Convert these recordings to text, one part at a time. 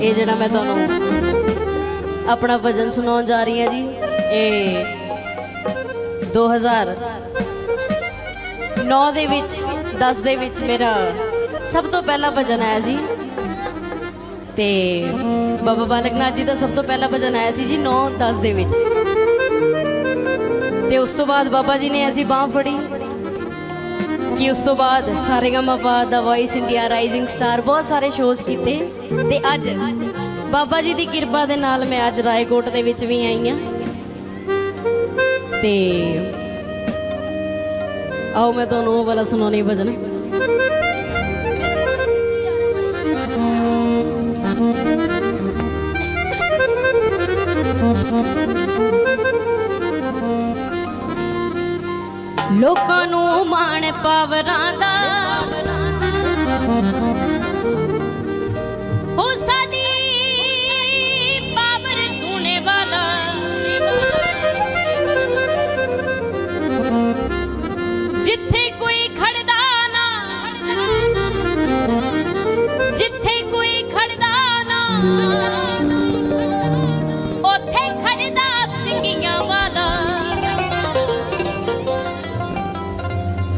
ਇਹ ਜਿਹੜਾ ਮੈਂ ਤੁਹਾਨੂੰ ਆਪਣਾ ਭਜਨ ਸੁਣਾਉਣ ਜਾ ਰਹੀ ਹਾਂ ਜੀ, ਇਹ 2009 ਦੇ ਵਿੱਚ 10 ਦੇ ਵਿੱਚ ਮੇਰਾ ਸਭ ਤੋਂ ਪਹਿਲਾ ਭਜਨ ਆਇਆ ਸੀ। ਤੇ ਬਾਬਾ ਬਾਲਕ ਨਾਥ ਜੀ ਦਾ ਸਭ ਤੋਂ ਪਹਿਲਾ ਭਜਨ ਆਇਆ ਸੀ ਜੀ 9 10 ਦੇ ਵਿੱਚ। ਤੇ ਉਸ ਤੋਂ ਬਾਅਦ ਬਾਬਾ ਜੀ ਨੇ ਅਸੀਂ ਬਾਹ ਫੜੀ। ਕਿ ਉਸ ਤੋਂ ਬਾਅਦ ਸਾਰੇਗਾਮਾਪਾ ਦਾ ਵੌਇਸ ਇੰਡੀਆ ਰਾਈਜ਼ਿੰਗ ਸਟਾਰ ਬਹੁਤ ਸਾਰੇ ਸ਼ੋਜ਼ ਕੀਤੇ ਤੇ ਅੱਜ ਬਾਬਾ ਜੀ ਦੀ ਕਿਰਪਾ ਦੇ ਨਾਲ ਮੈਂ ਅੱਜ ਰਾਏਕੋਟ ਦੇ ਵਿੱਚ ਵੀ ਆਈ ਹਾਂ। ਤੇ ਆਓ ਮੈਂ ਤੁਹਾਨੂੰ ਉਹ ਵਾਲਾ ਸੁਣਾਉਣੀ ਭਜਨ। ਲੋਕਾਂ ਨੂੰ ਮਾਣ ਪਾਵਰਾਂ ਦਾ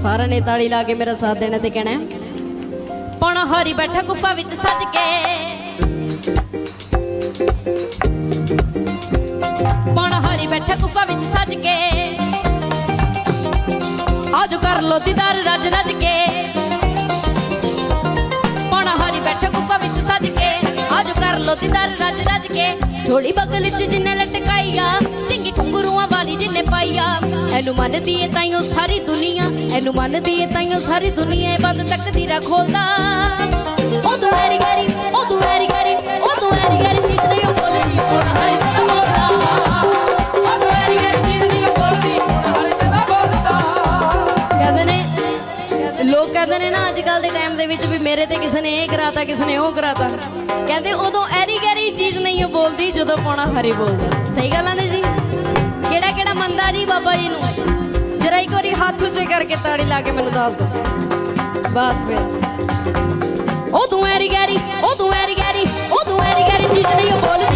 ਸਾਰਿਆਂ ਨੇ ਤਾੜੀ ਲਾ ਕੇ ਮੇਰਾ ਸਾਥ ਦੇਣਾ ਤੇ ਕਹਿਣਾ ਪਣ ਹਰੀ ਬੈਠਾ ਗੁਫਾ ਵਿੱਚ ਸੱਜ ਕੇ। ਪਣ ਹਰੀ ਬੈਠਾ ਗੁਫਾ ਵਿੱਚ ਸੱਜ ਕੇ। ਆਜੋ ਕਰ ਲੋ ਦੀਦਾਰ ਰੱਜ ਰੱਜ ਕੇ। ਪਣ ਹਰੀ ਬੈਠਾ ਗੁਫਾ ਵਿੱਚ ਸੱਜ ਕੇ। ਆਜੋ ਕਰ ਲੋ ਦੀਦਾਰ ਰੱਜ ਰੱਜ ਕੇ। ਝੋਲੀ ਬਗਲ ਚ ਜਿੰਨੇ ਲਟਕਾਈਆ ਸਿੰਘ ਘੁੰਗਰੂਆਂ ਵਾਲੀ ਜਿੰਨੇ ਪਾਈਆ ਇਹਨੂੰ ਮੰਨਦੀ ਏ ਤਾਈਓ ਸਾਰੀ ਦੁਨੀਆ, ਇਹਨੂੰ ਮੰਨਦੀ ਏ ਤਾਈਓ ਸਾਰੀ ਦੁਨੀਆ, ਇਹ ਬੰਦ ਤੱਕਦੀਰਾ ਖੋਲਦਾ। ਉਹ ਤੂੰ ਐਰੀ ਗੈਰੀ ਉਹ ਤੂੰ ਐਰੀ ਗੈਰੀ ਉਹ ਤੂੰ ਐਰੀ ਗੈਰੀ ਚੀਜ਼ ਉਹ ਬੋਲਦੀ ਹੁਣ ਹਰੀ ਤੂੰ ਉਹ ਤੂੰ ਐਰੀ ਗੈਰੀ ਚੀਜ਼ ਉਹ ਬੋਲਦੀ। ਕਹਿੰਦੇ ਨੇ, ਲੋਕ ਕਹਿੰਦੇ ਨੇ ਨਾ ਅੱਜ ਕੱਲ ਦੇ ਟਾਈਮ ਦੇ ਵਿੱਚ ਵੀ ਮੇਰੇ ਤੇ ਕਿਸੇ ਨੇ ਇਹ ਕਰਾਤਾ, ਕਿਸੇ ਨੇ ਉਹ ਕਰਾਤਾ। ਕਹਿੰਦੇ ਉਦੋਂ ਐਰੀ ਗੈਰੀ ਚੀਜ਼ ਨਹੀਂ ਉਹ ਬੋਲਦੀ, ਜਦੋਂ ਪਾਉਣਾ ਹਰੀ ਬੋਲਦਾ। ਸਹੀ ਗੱਲ ਆਂਦੇ ਜੀ? ਕਿਹੜਾ ਮੰਦਾ ਜੀ ਬਾਬਾ ਜੀ ਨੂੰ। ਜਰਾ ਇੱਕ ਵਾਰੀ ਹੱਥ ਉੱਚੇ ਕਰਕੇ ਤਾੜੀ ਲਾ ਕੇ ਮੈਨੂੰ ਦੱਸ ਦਿਓ। ਬਸ ਫਿਰ। ਉਹ ਤੂੰ ਐਰੀ ਗੈਰੀ, ਉਹ ਤੂੰ ਐਰੀ ਗੈਰੀ, ਉਹ ਤੂੰ ਐਰੀ ਗੈਰੀ ਚੀਜ਼ ਨਹੀਂ ਉਹ ਬੋਲਦੀ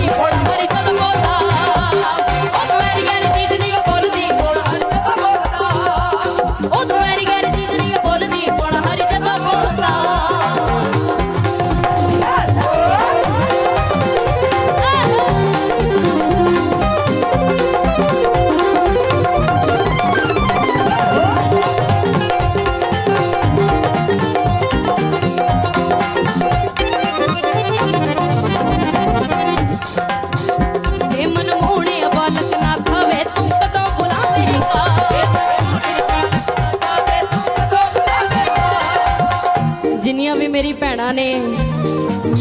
ਜਿੰਨੀਆਂ ਵੀ ਮੇਰੀ ਭੈਣਾਂ ਨੇ,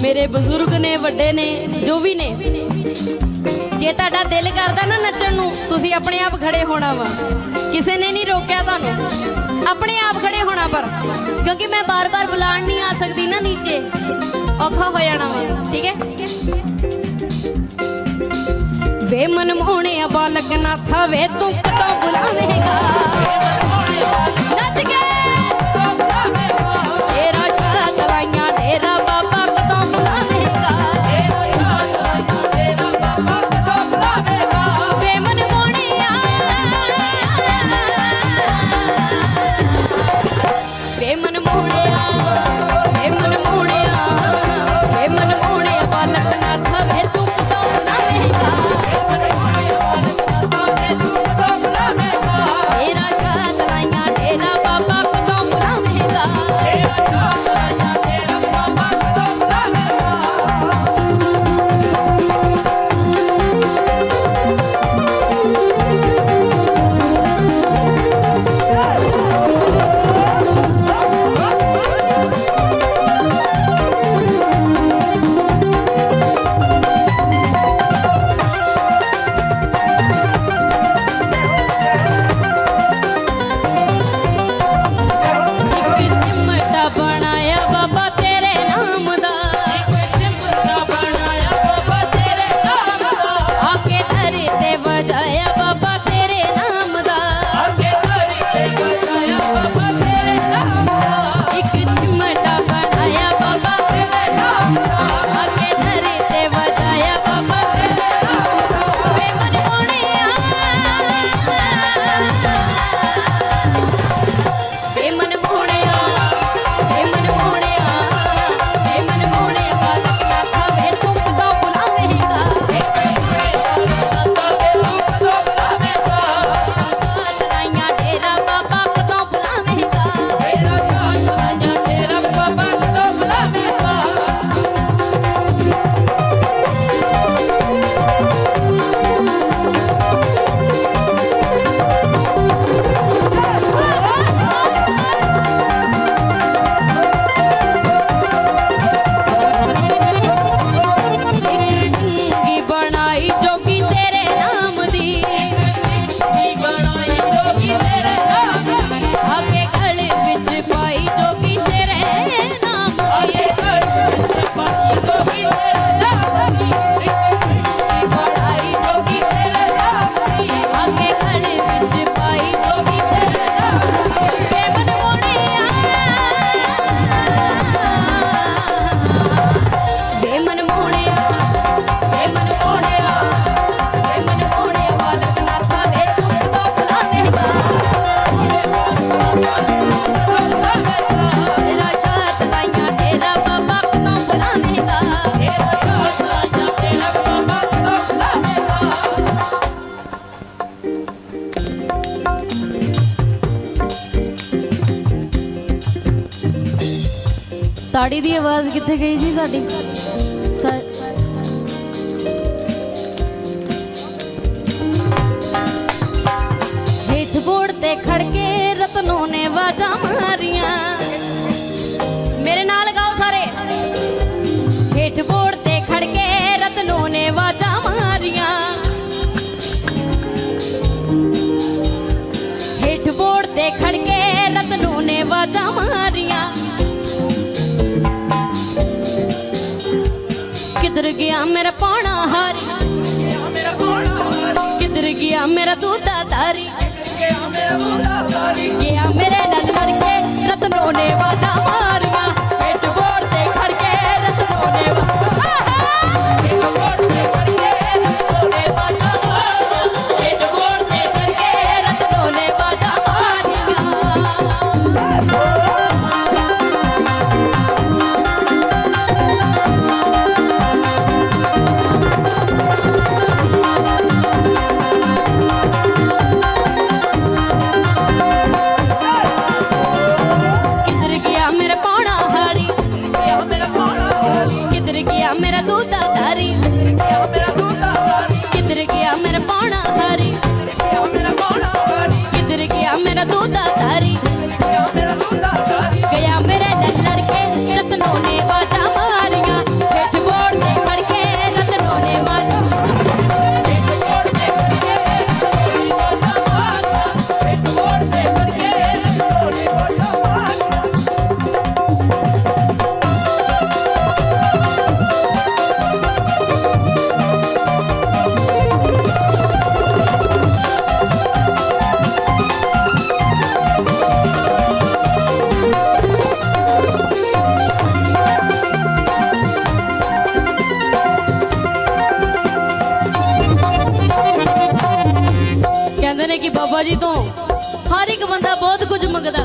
ਮੇਰੇ ਬਜ਼ੁਰਗ ਨੇ, ਵੱਡੇ ਨੇ, ਜੋ ਵੀ ਨੇ, ਜੇ ਤੁਹਾਡਾ ਦਿਲ ਕਰਦਾ ਨਾ ਨੱਚਣ ਨੂੰ, ਤੁਸੀਂ ਆਪਣੇ ਆਪ ਖੜੇ ਹੋਣਾ ਵਾ। ਕਿਸੇ ਨੇ ਨਹੀਂ ਰੋਕਿਆ ਤੁਹਾਨੂੰ। ਆਪਣੇ ਆਪ ਖੜੇ ਹੋਣਾ ਪਰ, ਕਿਉਂਕਿ ਮੈਂ ਬਾਰ-ਬਾਰ ਬੁਲਾਣ ਨਹੀਂ ਆ ਸਕਦੀ ਨਾ ਨੀਚੇ। ਔਖਾ ਹੋ ਜਾਣਾ ਵਾ, ਠੀਕ ਹੈ? ਵੇ ਮਨ ਮੋਹਣਿਆ ਬਾਲਕ ਨਾ ਥਾਵੇ ਤੂੰ ਕਦੋਂ ਬੁਲਾਵੇਂਗਾ? ਤਾੜੀ ਦੀ ਆਵਾਜ਼ ਕਿੱਥੇ ਗਈ ਜੀ ਸਾਡੀ? ਕਿੱਧਰ ਗਿਆ ਮੇਰਾ ਪਾਣਾ ਹਾਰੀ? ਕਿੱਧਰ ਗਿਆ ਮੇਰਾ ਦੂਦਾ ਤਾਰੀ? ਗਿਆ ਮੇਰੇ ਨਾਲ ਲੜ ਕੇ ਰਤਨੋਂ ਨੇ ਵਾਜਾ ਮਾਰੀਆਂ। ਹੇਠ ਬੋੜ ਤੇ ਖੜ ਕੇ ਰਤਨੋਂ ਨੇ ਬਾਬਾ ਜੀ ਤੋਂ। ਹਰ ਇੱਕ ਬੰਦਾ ਬਹੁਤ ਕੁਝ ਮੰਗਦਾ।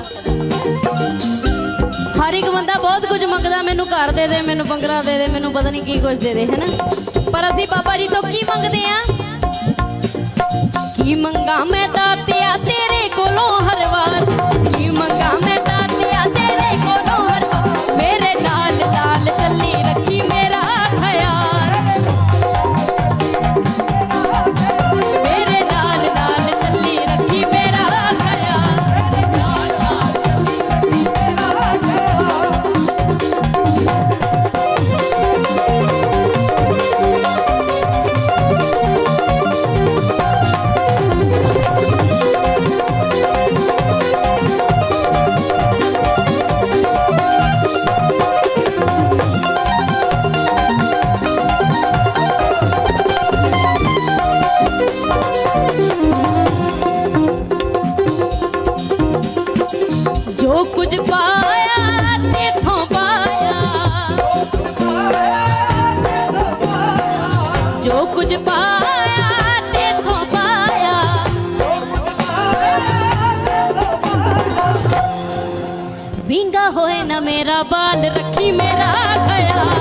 ਹਰ ਇੱਕ ਬੰਦਾ ਬਹੁਤ ਕੁਝ ਮੰਗਦਾ, ਮੈਨੂੰ ਘਰ ਦੇ ਦੇ, ਮੈਨੂੰ ਬੰਗਲਾ ਦੇ ਦੇ, ਮੈਨੂੰ ਪਤਾ ਨਹੀਂ ਕੀ ਕੁਝ ਦੇ ਦੇ, ਹੈਨਾ? ਪਰ ਅਸੀਂ ਬਾਬਾ ਜੀ ਤੋਂ ਕੀ ਮੰਗਦੇ ਆ ਕੀ ਮੰਗਾ ਮੈਂ ਮੇਰਾ ਬਾਲ ਰੱਖੀ ਮੇਰਾ ਖਿਆਲ।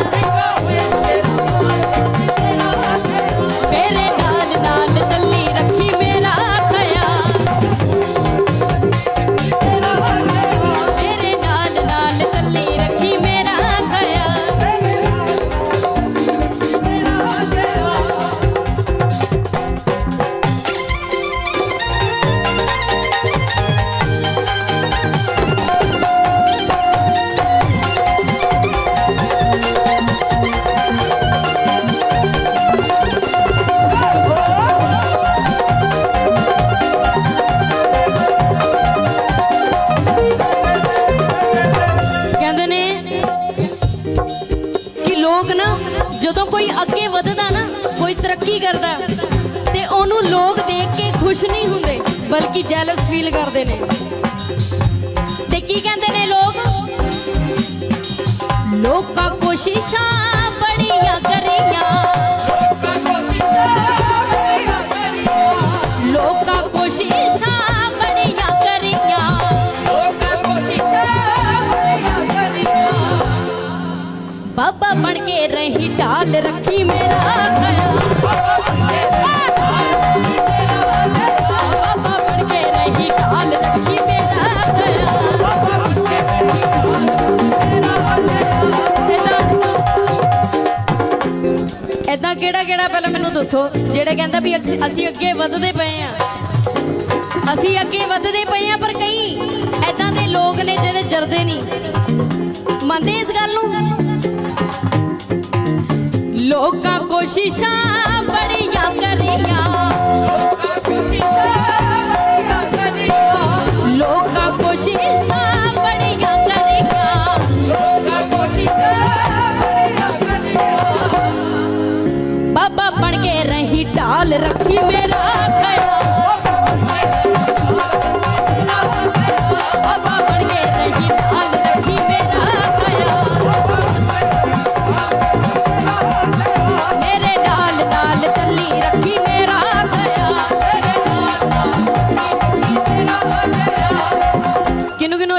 ਕੋਈ ਕਰਦਾ। ਤੇ ਉਹਨੂੰ ਲੋਕ ਦੇਖ ਕੇ ਖੁਸ਼ ਨਹੀਂ ਹੁੰਦੇ, ਬਲਕਿ ਜੈਲਸ ਫੀਲ ਕਰਦੇ ਨੇ। ਤੇ ਕੀ ਕਹਿੰਦੇ ਨੇ ਲੋਕ? ਲੋਕਾਂ ਕੋਸ਼ਿਸ਼ਾਂ ਬੜੀਆਂ ਕਰੀਆਂ। ਲੋਕਾਂ ਕੋਸ਼ਿਸ਼ਾਂ ਰੱਖੀ ਕਿਹੜਾ ਕਿਹੜਾ ਪਹਿਲਾਂ ਮੈਨੂੰ ਦੱਸੋ, ਜਿਹੜੇ ਕਹਿੰਦਾ ਵੀ ਅਸੀਂ ਅੱਗੇ ਵੱਧਦੇ ਪਏ ਆ। ਅਸੀਂ ਅੱਗੇ ਵੱਧਦੇ ਪਏ ਆ, ਪਰ ਕਈ ਐਦਾਂ ਦੇ ਲੋਕ ਨੇ ਜਿਹੜੇ ਜਰਦੇ ਨਹੀਂ। ਮੰਨਦੇ ਇਸ ਗੱਲ ਨੂੰ? ਲੋਕਾਂ ਕੋਸ਼ਿਸ਼ਾਂ ਬੜੀਆਂ ਕਰੀਆਂ ਲੋਕਾਂ ਕੋਸ਼ਿਸ਼ਾਂ ਬੜੀਆਂ ਕਰੀਆਂ ਬਾਬਾ ਬਣ ਕੇ ਰਹੀ ਢਾਲ ਰੱਖੀ ਮੇਰਾ ਖਿਆਲ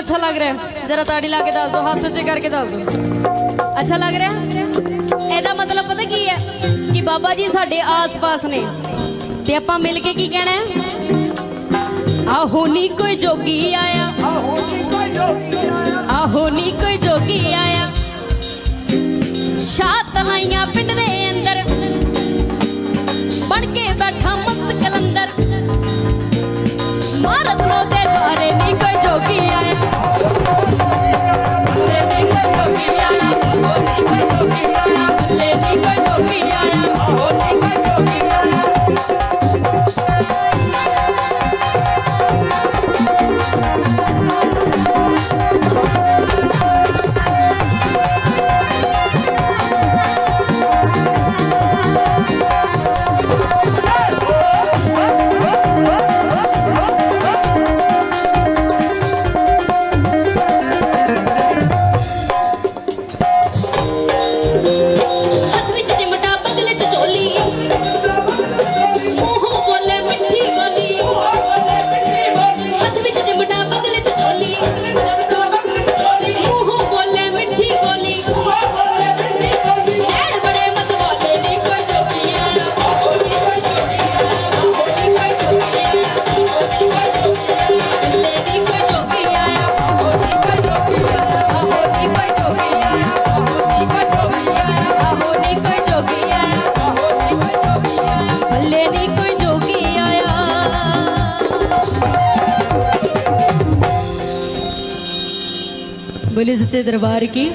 ਕਿਨੂੰ ਕਿਨੂੰ ਅੱਛਾ ਲੱਗ ਰਿਹਾ ਹੈ? ਜਰਾ ਤਾੜੀ ਲਾ ਕੇ ਦੱਸ ਦਿਓ ਹੱਥ ਉੱਚੇ ਕਰਕੇ ਦੱਸ ਦਿਓ ਅੱਛਾ ਲੱਗ ਇਹਦਾ ਮਤਲਬ ਪਤਾ ਕੀ ਹੈ ਕਿ ਬਾਬਾ ਜੀ ਸਾਡੇ ਆਸ-ਪਾਸ ਨੇ ਤੇ ਆਪਾਂ ਮਿਲ ਕੇ ਕੀ ਕਹਿਣਾ ਹੈ ਆਹੋ ਨੀ ਕੋਈ ਜੋਗੀ ਆਇਆ ਆਹੋ ਨੀ ਕੋਈ ਜੋਗੀ ਆਇਆ ਸ਼ਾਹ ਤਲਾਈਆਂ ਪਿੰਡ ਦੇ ਅੰਦਰ ਬਣ ਕੇ ਬੈਠਾ ਮਸਤ ਕਲੰਦਰ ਮਾਰਤ ਲੋ ਦੁਆਰੇ ਬੋਲੇ ਸੱਚੇ ਦਰਬਾਰ ਕੀ